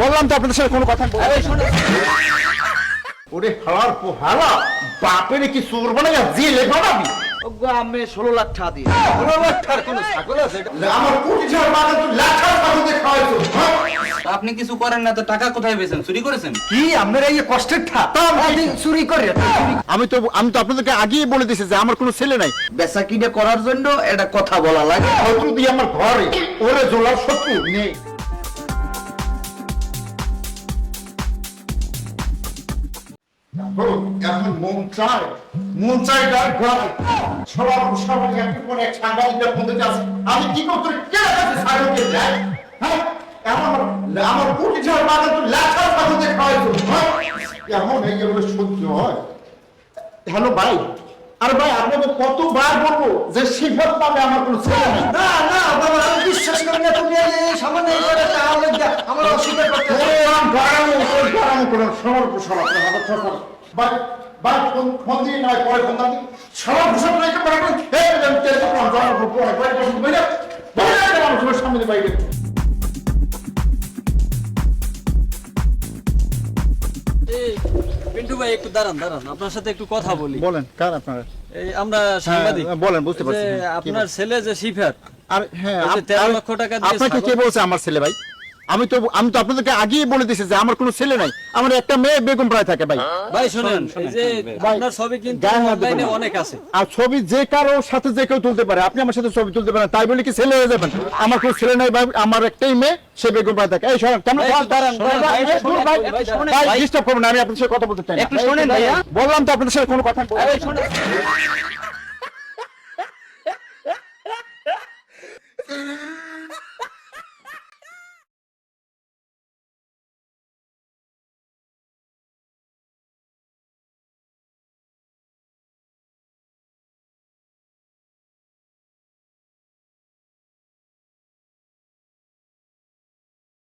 বললাম তো আপনাদের সাথে কোনো কথা ওরে হালার পো হালা বাপের কি চোর বানাইয়া জেলে বানাবি ওগো আমি ষোলো লাখ টাকা দিয়ে। ষোলো লাখ টাকার কোনো ছাগল আছে? আমার কোটি টাকার মাথা তুই লাখ টাকার ছাগল দিয়ে খাওয়াইছো। হ্যাঁ? আপনি কিছু করেন না তো টাকা কোথায় পেয়েছেন? চুরি করেছেন? কি আপনারা এই কষ্টের ঠা চুরি করে। আমি তো আমি তো আপনাদেরকে আগেই বলে দিয়েছি যে আমার কোনো ছেলে নাই। বেচা কিনে করার জন্য এটা কথা বলা লাগে। শত্রু দিয়ে আমার ঘরে। ওরে জোলার শত্রু নেই। এখন মন চায় মন চায় ডাক গায় সবার সবার একটু পরে এক সাংবাদিকটা বলতে যাচ্ছে আমি কি করতে কে আছে সাইডকে যায়? হ্যাঁ? আমার আমার কোটি তো হ্যাঁ? এমন হয়ে গেলে সহ্য হয়। হ্যালো ভাই আরে ভাই আপনাকে কতবার বলব যে শিফত পাবে আমার কোনো ছেলে নেই? না না বাবা আমি বিশ্বাস করি না তুমি এই সামান্য আমার করতে করে সবার ভাই ভাই ফোন ফোন দিয়ে নয় পরে ফোন সবার টেলিফোন পরে পরে সামনে দিয়ে বাইরে। পিন্টু ভাই একটু দাঁড়ান দাঁড়ান আপনার সাথে একটু কথা বলি। বলেন কার আপনারা? এই আমরা সাংবাদিক। হ্যাঁ, বলেন, বুঝতে পারছি, আপনার ছেলে যে শিফার আর হ্যাঁ ওই 13 লক্ষ টাকা দিয়ে আপনাকে কে বলছে আমার ছেলে ভাই? আমি তো আমি তো আপনাদেরকে আগেই বলে দিয়েছি যে আমার কোনো ছেলে নাই। আমার একটা মেয়ে বেগম প্রায় থাকে ভাই। ভাই শুনেন যে আপনার ছবি কিন্তু অনলাইনে অনেক আছে। আর ছবি যে কারোর সাথে যে কেউ তুলতে পারে আপনি আমার সাথে ছবি তুলতে পারেন তাই বলে কি ছেলে হয়ে যাবেন? আমার কোনো ছেলে নাই ভাই আমার একটাই মেয়ে সে বেগম প্রায় থাকে। এই শোনেন কেমন ভাই, disturb করবেন আমি আপনার সাথে কথা বলতে চাই না। একটু শোনেন, ভাইয়া। বললাম তো আপনাদের সাথে কোনো কথা